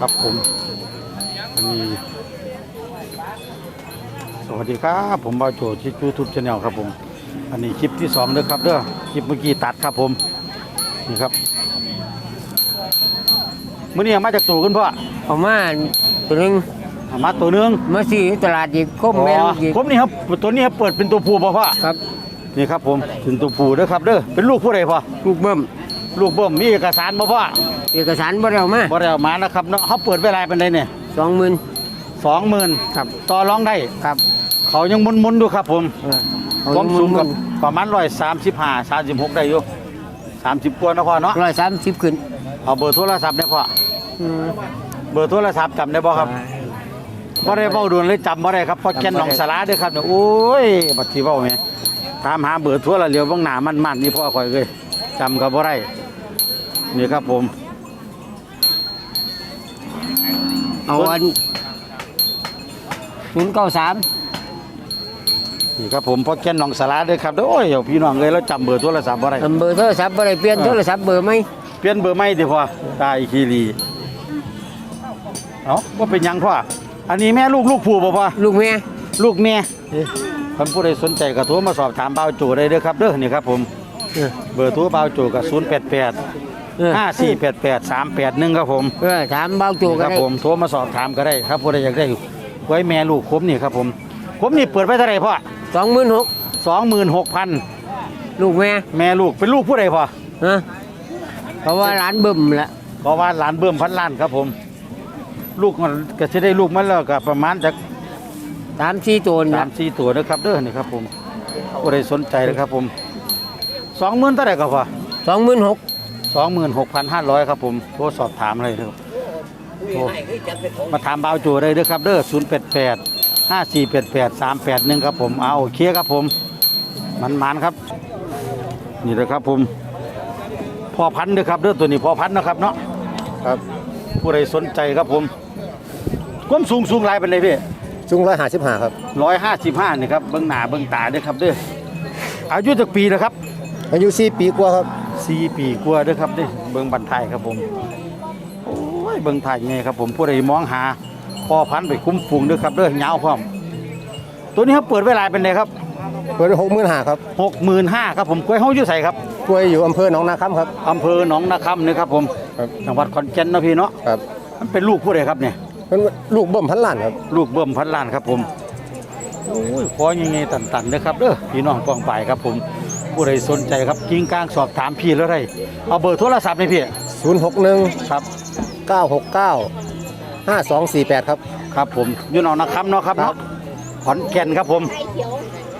ครับผมอันนี้สวัสดีครับ ผมบาวโจชิจูทูบชาแนลครับผม อันนี้คลิปที่สองเด้อครับเด้อคลิปเมื่อกี้ตัดครับผมนี่ครับมื่อนี้เอามาจากตัวกันพ่อเอามาตัวหนึงเอามาตัวหนึงมาซื้ออยู่ตลาดอีกคมแม่ลูกอีกผมนี่ครับตัวนี้ครับเปิดเป็นตัวผู้ป่ะพ่อครับนี่ครับผมเป็นตัวผู้เด้อครับเด้อเป็นลูกผู้ใดพ่อลูกเบิ่ม ลูกเบิ่มมีเอกสารบ่พ่อเอกสารบ่ได้เอามาบ่ได้เอามานะครับเนาะเขาเปิดเวลาเป็นไดเนี่ยสองหมื่นสองหมื่นครับต่อรองได้ครับ เขายังมุนๆดูครับผมเออเอาความสูงกักับประมาณร้อยสามสิบห้าสามสิบหกได้อยู่สามสิบกว่านะพ่อเนาะร้อยสามสิบขึ้นเอาเบอร์โทรศัพท์ได้พ่ออืมเบอร์โทรศัพท์จำได้บ่ครับบ่ได้เว้าด่วนเลยจำบ่ได้ครับเพราะแก่นหนองสาราเด้อครับเนี่ยโอ้ยบัดสิเว้าแหมตามหาเบอร์โทรแล้วเหลียวเบิ่งหน้ามันๆนี่พ่อข่อยเลยจำก็บ่ได้ นี่ครับผม เอาอันศูนย์เก้าสามนี่ครับผมเพราะแก่นหนองสาราเด้อครับเด้อโอ้ยเดี๋ยวพี่น้องเลยแล้วจำเบอร์โทรศัพท์บ่ได้เบอร์โทรศัพท์บ่ได้เปลี่ยนโทรศัพท์เบอร์ไหมเปลี่ยนเบอร์ใหม่ดิพ่อตายคีรีเอ้าบ่เป็นหยังพ่ออันนี้แม่ลูกลูกผู้บ่พ่อลูกแม่ลูกเมียท่านผู้ใดสนใจก็โทรมาสอบถามเบาวโจได้เด้อครับเด้อนี่ครับผมเออเบอร์โทรเบาวโจก็088 เออ5488 381ครับผมเออถามเบาโจนี่ก็ครับได้ผมโทรมาสอบถามก็ได้ครับผู้ใดอยากได้ไว้แม่ลูกคมนี่ครับผมผมนี่เปิดไว้เท่าไหร่พ่อสองหมื่นหก26,000ลูกแม่แม่ลูกเป็นลูกผู้ใดพ่อฮะเพราะว่าร้านเบิ่มละเพราะว่าหลานเบิ่มพันล้านครับผม ลูกมันก็สิได้ลูกมันแล้วก็ประมาณจาก สามสี่ตัวสานะมสี่ตัวนะครับเด้อนี่ครับผมผู้ใดสนใจนะครับผม20,000เท่าไหร่ก็พอสองหมื่นหก สองหมื่นหกพันห้าร้อยครับผม โทรสอบถามเลยครับโทรมาถามบ่าวจูเลยเด้อครับเด้อศูนย์แปดแปดห้าสี่แปดแปดสามแปดหนึ่งครับผมเอาโอเคครับผม มันมันๆครับ นี่เลยครับผมพ่อพันธุ์เด้อครับเด้อตัวนี้พ่อพันธุ์นะครับเนาะครับ ผู้ใดสนใจครับผมความสูงสูงหลายเป็นเลยพี่จุงร้อยห้าสิบห้าครับร้อยห้าสิบห้านี่ครับเบิ้งหน้าเบิ้งตาเด้อครับเด้ออายุจากปีนะครับ อายุสี่ปีกว่าครับ สี่ปีกว่าเด้อครับเด้อเบิ่งบันไทยครับผมโอ้ยเบิ่งไทยไงครับผมผู้ใดมองหาพ่อพันธุ์ไปคุ้มฝูงเด้อครับเด้อยาวพร้อมตัวนี้เขาเปิดเวลาเป็นไงครับเปิดหกหมื่นห้าครับหกหมื่นห้าครับผมกล้วยเฮาอยู่ใส่ครับกล้วยอยู่อำเภอหนองนาคำครับอำเภอหนองนาคำนี่ครับผมครับจังหวัดขอนแก่นเนาะพี่เนาะครับมันเป็นลูกผู้ใดครับเนี่ยเป็นลูกเบิ่มพันล้านครับลูกเบิ่มพันล้านครับผมโอ้ยคอยังไงตันๆเด้อครับเด้อพี่น้องกองไปครับผม ผู้ใดสนใจครับกิ้งกลางสอบถามพี่แล้วไรเอาเบอร์โทรศัพท์ให้พี่ศูนย์หกหนึ่งครับเก้าหกเก้าห้าสองสี่แปดครับ ครับผมอยู่หนองนาคำเนาะครับครัเนาะบ ขอนแก่นครับผม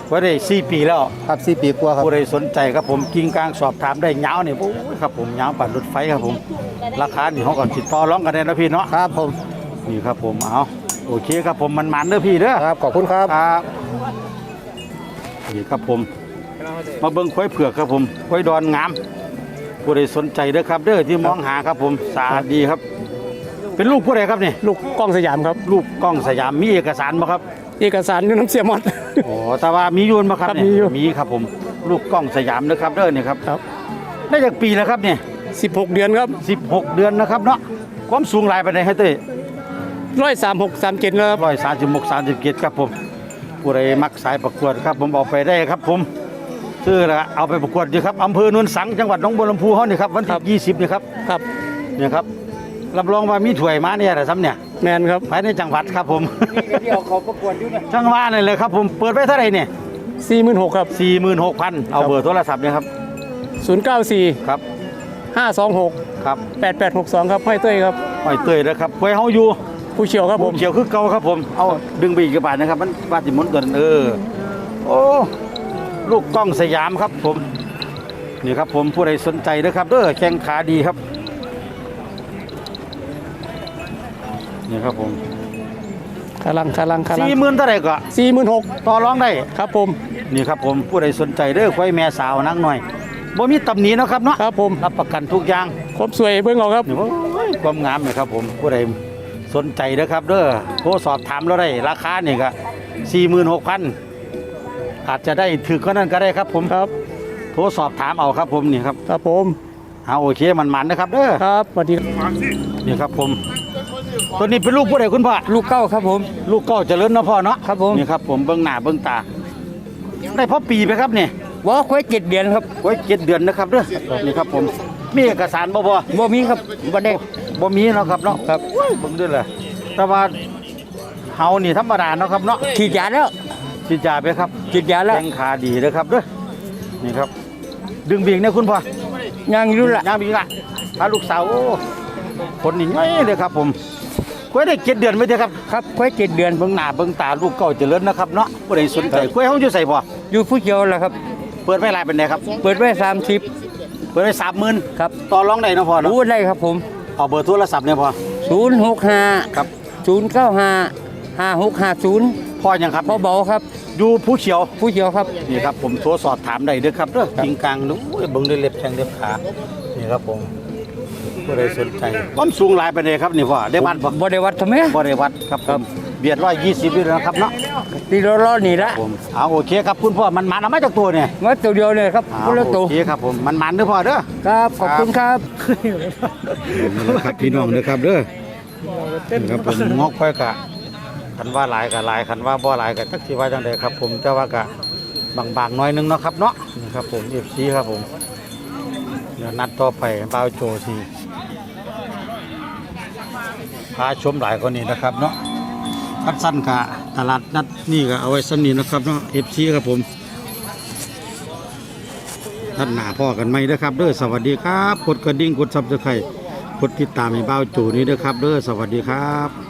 ไว้ได้สี่ปีแล้ว ครับสี่ปีกว่าครับ ผู้ใดสนใจครับผมกิ้งกลางสอบถามได้ยาวนี่โอ้ยครับผมยาวปั่นรถไฟครับผม ราคานี่เขาก็ติดต่อร้องกันได้นะพี่เนาะครับผม นี่ครับผมเอาโอเคครับผมมันมันๆเด้อพี่เด้อครับ ขอบคุณครับ ครับนี่ครับผม มาเบิ่งควายเผือกครับผมควายดอนงามผู้ใดสนใจเด้อครับ เด้อที่มองหาครับผมสะอาดดีครับ เป็นลูกผู้ใดครับนี่ลูกกล้องสยามครับ ลูกกล้องสยามมีเอกสารบ่ครับ เอกสารอยู่น้ำเสียหมด โอ้แต่ว่ามีอยูนมาครับครับเนี่ยมีอยู่ มีครับผม ลูกกล้องสยามนะครับเด้อเนี่ยครับครับได้จากปีแล้วครับเนี่ย16 เดือนครับสิบหกเดือนนะครับเนาะความสูงหลายไปไหนให้เต้ย ร้อยสามหกสามเจ็ดแล้วครับ ร้อยสามสิบหกสามสิบเจ็ดครับผมผู้ใดมักสายประกวดครับผมเอาไปได้ครับผม ชื่อละเอาไปประกวดดีครับอำเภอโนนสังจังหวัดหนองบัวลำพูเขานี่ครับวันที่ยี่สิบนี่ครับครับเนี่ยครับรับรองว่ามีถ้วยมาเนี่ยแหละซ้ำเนี่ยแมนครับภายในจังหวัดครับผมที่เอาเขาประกวดอยู่เนี่ยจังหวัดนี่เลยครับผมเปิดไว้เท่าไหร่เนี่ยสี่หมื่นหกครับสี่หมื่นหกพันเอาเบอร์โทรศัพท์เนี่ยครับศูนย์เก้าสี่ครับห้าสองหกครับแปดแปดหกสองครับห้อยเต้ยครับห้อยเตยนะครับไว้เฮาอยู่ผู้เชี่ยวครับผมเขียวคือเก่าครับผมเอาดึงไปอีกกระบาดนะครับมันบาดสิหมุนตัวนั้นเออโอ้ ลูกกล้องสยามครับผมนี่ครับผมผู้ใดสนใจนะครับเด้อแข้งขาดีครับนี่ครับผมขาลังขาลังขาลังสี่หมื่นเท่าไหร่ก็สี่หมื่นหกต่อรองได้ครับผมนี่ครับผมผู้ใดสนใจเด้อควายแม่สาวนักหน่อยบ่มีตำหนิเนาะครับเนาะครับผมรับประกันทุกอย่างครบสวยเบิ่งเอาครับนี่ว่าโอ้ยความงามเลยครับผมผู้ใดสนใจนะครับเด้อโทรสอบถามเราได้ราคานี่ก็สี่หมื่นหกพัน อาจจะได้ถือก็นั่นก็ได้ครับผมครับโทรสอบถามเอาครับผมนี่ครับครับผมเอาโอเคมันมันๆนะครับเด้อครับสวัสดีครับนี่ครับผม ตัวนี้เป็นลูกผู้ใดคุณพ่อลูกเก้าครับผม ลูกเก้าเจริญเนาะพ่อเนาะครับผมนี่ครับผมเบิ้งหน้าเบิ้งตาได้พอปีไปครับเนี่ยว่าควายเจ็ดเดือนครับไว้เจ็ดเดือนนะครับเด้อนี่ครับผมมีเอกสารบ่บ่บ่มีครับบ่ได้บ่มีเนาะครับเนาะครับโอ้ยเบิ่งด้วยเลยแต่ว่าเฮานี่ธรรมดาเนาะครับเนาะฉีดยาแล้ว ฉีดยาไปครับฉีดยาแล้วแข้งขาดีเด้อครับเด้อนี่ครับ ดึงเบียงเนี่ยคุณพ่อยังอยู่ละย่างเบียงละพาลูกสาวโอ้คนนี่ง่อยเลยครับ ผมคุยได้เจ็ดเดือนไหมเด้อครับครับควายเจ็ดเดือนเบิ่งหน้าเบิ่งตาลูกเก่าเจริญนะครับเนาะบ่ได้สนใจคุยเฮาอยู่ใส่บ่อยู่ผู้เขียวแหละครับ เปิดไว้หลายเป็นไดครับ เปิดไว้สามสิบเปิดไว้30,000ครับต่อรองได้เนาะพ่อเนาะรู้ได้ครับผมเอาเบอร์โทรศัพท์เนี่ยพ่อศูนย์หกห้าครับศูนย์เก้าห้า ห้าหกห้าศูนย์พ่อยังครับพ่อเบาครับอยู่ผู้เขียวผู้เขียวครับนี่ครับผมโทรสอบถามได้เด้อครับเด้อจริงกลางดูโอ้ยเบิ่งด้วยเล็บแข้งเล็บขานี่ครับผมบ่ได้สนใจความสูงหลายปานใดครับนี่พ่อได้วัดบ่บ่ได้วัดทำไมบ่ได้วัดครับผมเบียด120อยู่แล้วครับเนาะตีร้อนๆนี่ละผมเอาโอเคครับคุณพ่อมันมันเอามาจากตัวเนี่ยว่าตัวเดียวเลยครับเอาคนละตัวโอเคครับผมมันมันเด้อพ่อเด้อครับขอบคุณครับนี่ครับพี่น้องเด้อครับเด้อนี่ครับผมงอกค่อยกะ คันว่าหลายกะหลายคันว่าบ่หลายกะจักสิว่าจังไดครับ ผมแต่ว่ากะบางๆน้อยนึงเนาะครับเนาะนี่ครับผม FC ครับผมเดี๋ยวนัดต่อไปบ่าวโจสิพาชมหลายกว่านี้นะครับเนาะคัดสั้นกะตลาดนัดนี่ก็เอาไว้สำนี้นะครับเนาะ FC ครับผมท่านหน้าพ่อกันไหมเด้อครับเด้อสวัสดีครับ กดกระดิ่งกด Subscribe กดติดตามให้บ่าวโจนี้เด้อครับเด้อสวัสดีครับ